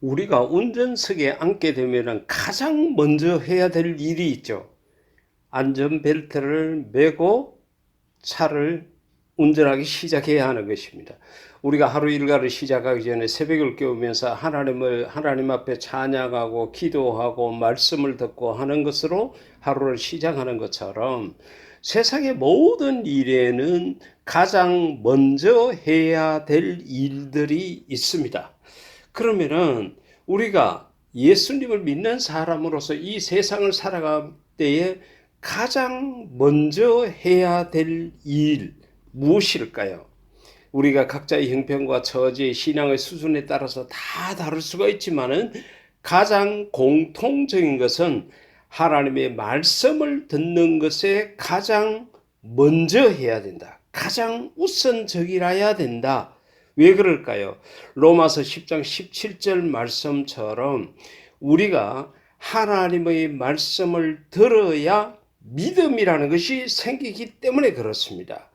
우리가 운전석에 앉게 되면 가장 먼저 해야 될 일이 있죠. 안전벨트를 메고 차를 운전하기 시작해야 하는 것입니다. 우리가 하루 일과를 시작하기 전에 새벽을 깨우면서 하나님을 하나님 앞에 찬양하고 기도하고 말씀을 듣고 하는 것으로 하루를 시작하는 것처럼 세상의 모든 일에는 가장 먼저 해야 될 일들이 있습니다. 그러면은 우리가 예수님을 믿는 사람으로서 이 세상을 살아갈 때에 가장 먼저 해야 될 일 무엇일까요? 우리가 각자의 형편과 처지, 신앙의 수준에 따라서 다 다를 수가 있지만은 가장 공통적인 것은 하나님의 말씀을 듣는 것에 가장 먼저 해야 된다. 가장 우선적이라야 된다. 왜 그럴까요? 로마서 10장 17절 말씀처럼 우리가 하나님의 말씀을 들어야 믿음이라는 것이 생기기 때문에 그렇습니다.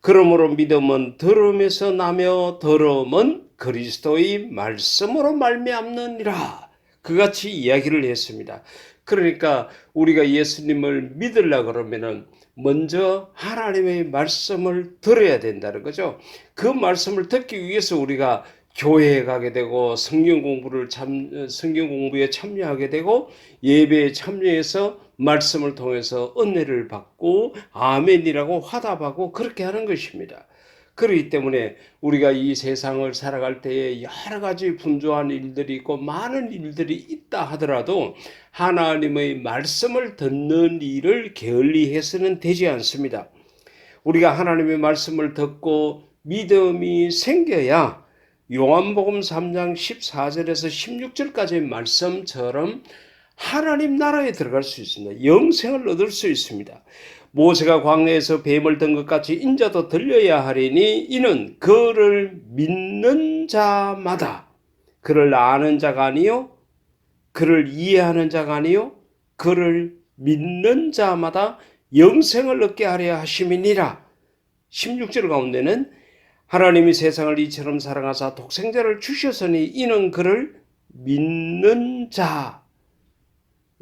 그러므로 믿음은 들음에서 나며 들음은 그리스도의 말씀으로 말미암느니라. 그같이 이야기를 했습니다. 그러니까 우리가 예수님을 믿으려 그러면은 먼저 하나님의 말씀을 들어야 된다는 거죠. 그 말씀을 듣기 위해서 우리가 교회에 가게 되고 성경 공부를 참 성경 공부에 참여하게 되고 예배에 참여해서 말씀을 통해서 은혜를 받고 아멘이라고 화답하고 그렇게 하는 것입니다. 그렇기 때문에 우리가 이 세상을 살아갈 때에 여러 가지 분주한 일들이 있고 많은 일들이 있다 하더라도 하나님의 말씀을 듣는 일을 게을리 해서는 되지 않습니다. 우리가 하나님의 말씀을 듣고 믿음이 생겨야 요한복음 3장 14절에서 16절까지의 말씀처럼 하나님 나라에 들어갈 수 있습니다. 영생을 얻을 수 있습니다. 모세가 광야에서 뱀을 든 것 같이 인자도 들려야 하리니 이는 그를 믿는 자마다 그를 아는 자가 아니요 그를 이해하는 자가 아니요 그를 믿는 자마다 영생을 얻게 하려 하심이니라. 16절 가운데는 하나님이 세상을 이처럼 사랑하사 독생자를 주셨으니 이는 그를 믿는 자.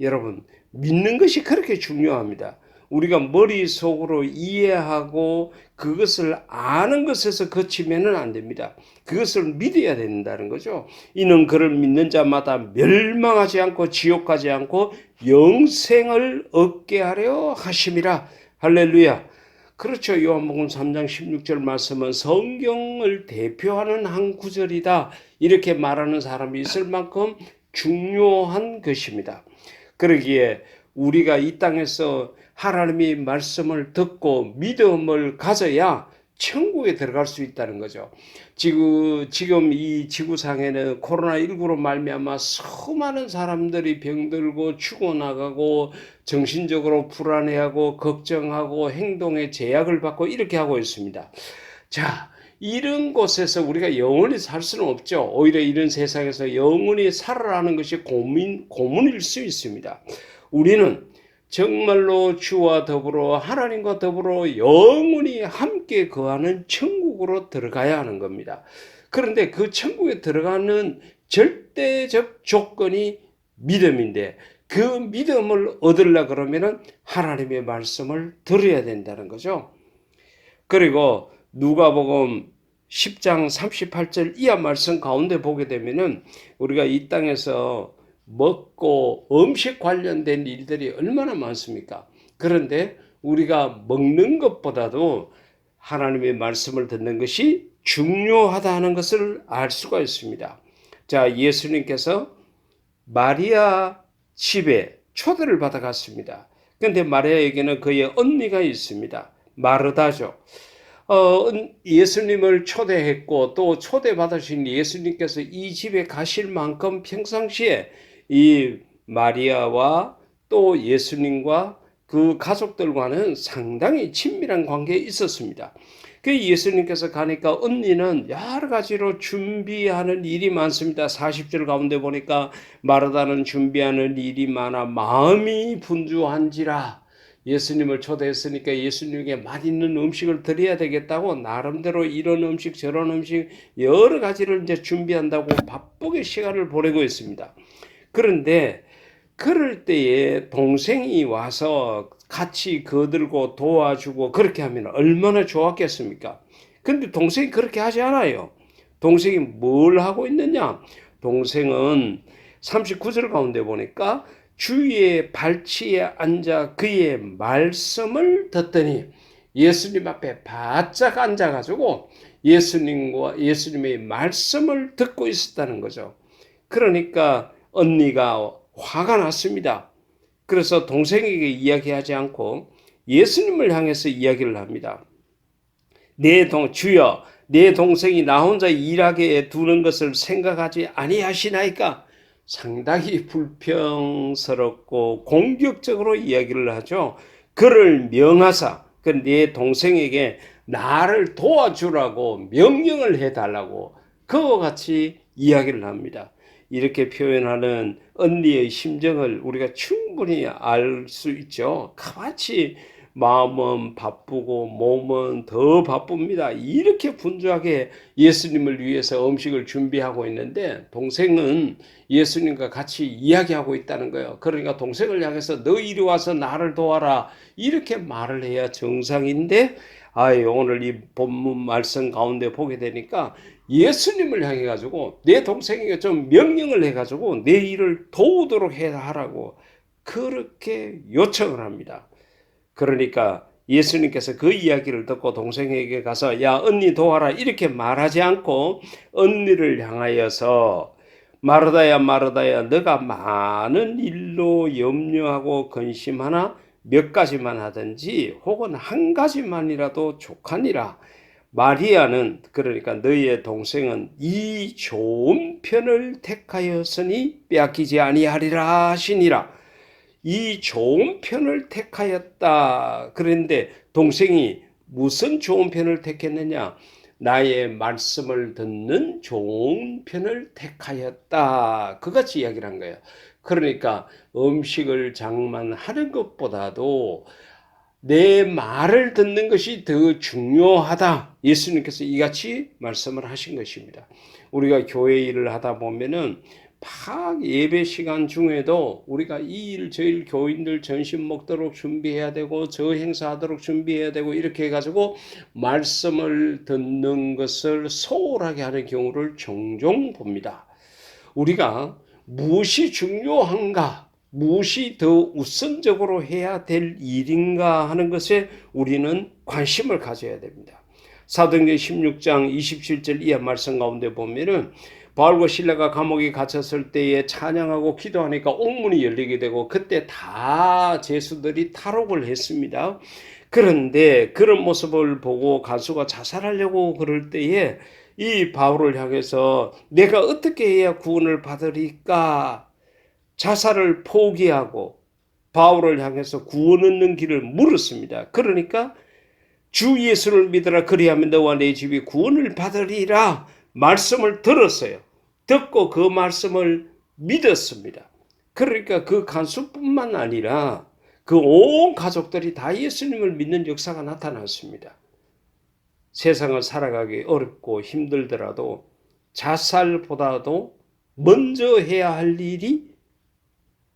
여러분, 믿는 것이 그렇게 중요합니다. 우리가 머릿속으로 이해하고 그것을 아는 것에서 거치면은 안 됩니다. 그것을 믿어야 된다는 거죠. 이는 그를 믿는 자마다 멸망하지 않고 지옥 가지 않고 영생을 얻게 하려 하심이라. 할렐루야. 그렇죠. 요한복음 3장 16절 말씀은 성경을 대표하는 한 구절이다. 이렇게 말하는 사람이 있을 만큼 중요한 것입니다. 그러기에 우리가 이 땅에서 하나님의 말씀을 듣고 믿음을 가져야 천국에 들어갈 수 있다는 거죠. 지금 지금 이 지구상에는 코로나 19로 말미암아 수많은 사람들이 병들고 죽어나가고 정신적으로 불안해하고 걱정하고 행동에 제약을 받고 이렇게 하고 있습니다. 자, 이런 곳에서 우리가 영원히 살 수는 없죠. 오히려 이런 세상에서 영원히 살아라는 것이 고민 고문일 수 있습니다. 우리는 정말로 주와 더불어 하나님과 더불어 영원히 함께 거하는 천국으로 들어가야 하는 겁니다. 그런데 그 천국에 들어가는 절대적 조건이 믿음인데 그 믿음을 얻으려 그러면은 하나님의 말씀을 들어야 된다는 거죠. 그리고 누가복음 10장 38절 이하 말씀 가운데 보게 되면은 우리가 이 땅에서 먹고 음식 관련된 일들이 얼마나 많습니까? 그런데 우리가 먹는 것보다도 하나님의 말씀을 듣는 것이 중요하다는 것을 알 수가 있습니다. 자, 예수님께서 마리아 집에 초대를 받아갔습니다. 그런데 마리아에게는 그의 언니가 있습니다. 마르다죠. 어, 예수님을 초대했고 또 초대받으신 예수님께서 이 집에 가실 만큼 평상시에 이 마리아와 또 예수님과 그 가족들과는 상당히 친밀한 관계에 있었습니다. 그 예수님께서 가니까 언니는 여러 가지로 준비하는 일이 많습니다. 40절 가운데 보니까 마르다는 준비하는 일이 많아 마음이 분주한지라 예수님을 초대했으니까 예수님에게 맛있는 음식을 드려야 되겠다고 나름대로 이런 음식 저런 음식 여러 가지를 이제 준비한다고 바쁘게 시간을 보내고 있습니다. 그런데 그럴 때에 동생이 와서 같이 거들고 도와주고 그렇게 하면 얼마나 좋았겠습니까? 근데 동생이 그렇게 하지 않아요. 동생이 뭘 하고 있느냐? 동생은 39절 가운데 보니까 주의 발치에 앉아 그의 말씀을 듣더니 예수님 앞에 바짝 앉아가지고 예수님과 예수님의 말씀을 듣고 있었다는 거죠. 그러니까 언니가 화가 났습니다. 그래서 동생에게 이야기하지 않고 예수님을 향해서 이야기를 합니다. 내 동, 주여, 내 동생이 나 혼자 일하게 두는 것을 생각하지 아니하시나이까? 상당히 불평스럽고 공격적으로 이야기를 하죠. 그를 명하사, 그 내 동생에게 나를 도와주라고 명령을 해달라고 그와 같이 이야기를 합니다. 이렇게 표현하는 언니의 심정을 우리가 충분히 알 수 있죠. 같이 마음은 바쁘고 몸은 더 바쁩니다. 이렇게 분주하게 예수님을 위해서 음식을 준비하고 있는데 동생은 예수님과 같이 이야기하고 있다는 거예요. 그러니까 동생을 향해서 너 이리 와서 나를 도와라 이렇게 말을 해야 정상인데 아 오늘 이 본문 말씀 가운데 보게 되니까 예수님을 향해 가지고 내 동생에게 좀 명령을 해 가지고 내 일을 도우도록 해 하라고 그렇게 요청을 합니다. 그러니까 예수님께서 그 이야기를 듣고 동생에게 가서 야 언니 도와라. 이렇게 말하지 않고 언니를 향하여서 마르다야 마르다야 너가 많은 일로 염려하고 근심하나 몇 가지만 하든지 혹은 한 가지만이라도 족하니라. 마리아는 그러니까 너희의 동생은 이 좋은 편을 택하였으니 빼앗기지 아니하리라 하시니라 이 좋은 편을 택하였다. 그런데 동생이 무슨 좋은 편을 택했느냐? 나의 말씀을 듣는 좋은 편을 택하였다. 그같이 이야기를 한 거예요. 그러니까 음식을 장만하는 것보다도 내 말을 듣는 것이 더 중요하다. 예수님께서 이같이 말씀을 하신 것입니다. 우리가 교회 일을 하다 보면은 막 예배 시간 중에도 우리가 이 일, 저 일 교인들 전심 먹도록 준비해야 되고 저 행사하도록 준비해야 되고 이렇게 해가지고 말씀을 듣는 것을 소홀하게 하는 경우를 종종 봅니다. 우리가 무엇이 중요한가, 무엇이 더 우선적으로 해야 될 일인가 하는 것에 우리는 관심을 가져야 됩니다. 사도행전 16장 27절 이하 말씀 가운데 보면은 바울과 신라가 감옥에 갇혔을 때에 찬양하고 기도하니까 옥문이 열리게 되고 그때 다 제수들이 탈옥을 했습니다. 그런데 그런 모습을 보고 간수가 자살하려고 그럴 때에 이 바울을 향해서 내가 어떻게 해야 구원을 받으리까 자살을 포기하고 바울을 향해서 구원 얻는 길을 물었습니다. 그러니까 주 예수를 믿으라 그리하면 너와 내 집이 구원을 받으리라 말씀을 들었어요. 듣고 그 말씀을 믿었습니다. 그러니까 그 간수뿐만 아니라 그 온 가족들이 다 예수님을 믿는 역사가 나타났습니다. 세상을 살아가기 어렵고 힘들더라도 자살보다도 먼저 해야 할 일이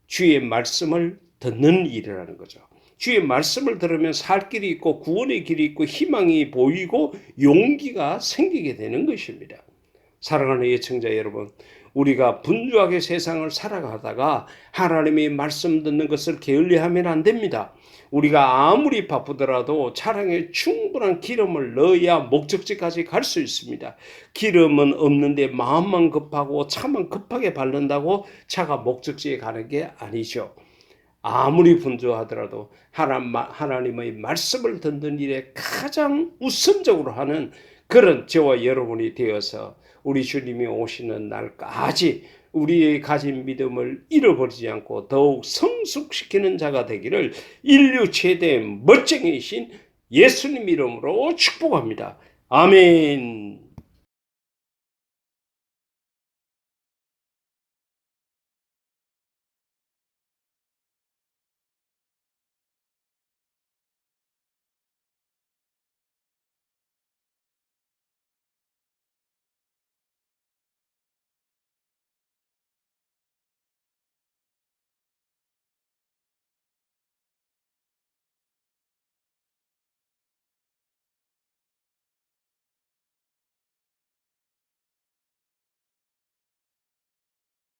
주의 말씀을 듣는 일이라는 거죠. 주의 말씀을 들으면 살 길이 있고 구원의 길이 있고 희망이 보이고 용기가 생기게 되는 것입니다. 사랑하는 예청자 여러분, 우리가 분주하게 세상을 살아가다가 하나님의 말씀 듣는 것을 게을리하면 안 됩니다. 우리가 아무리 바쁘더라도 차량에 충분한 기름을 넣어야 목적지까지 갈 수 있습니다. 기름은 없는데 마음만 급하고 차만 급하게 바른다고 차가 목적지에 가는 게 아니죠. 아무리 분주하더라도 하나님의 말씀을 듣는 일에 가장 우선적으로 하는 그런 저와 여러분이 되어서 우리 주님이 오시는 날까지 우리의 가진 믿음을 잃어버리지 않고 더욱 성숙시키는 자가 되기를 인류 최대 멋쟁이신 예수님 이름으로 축복합니다. 아멘.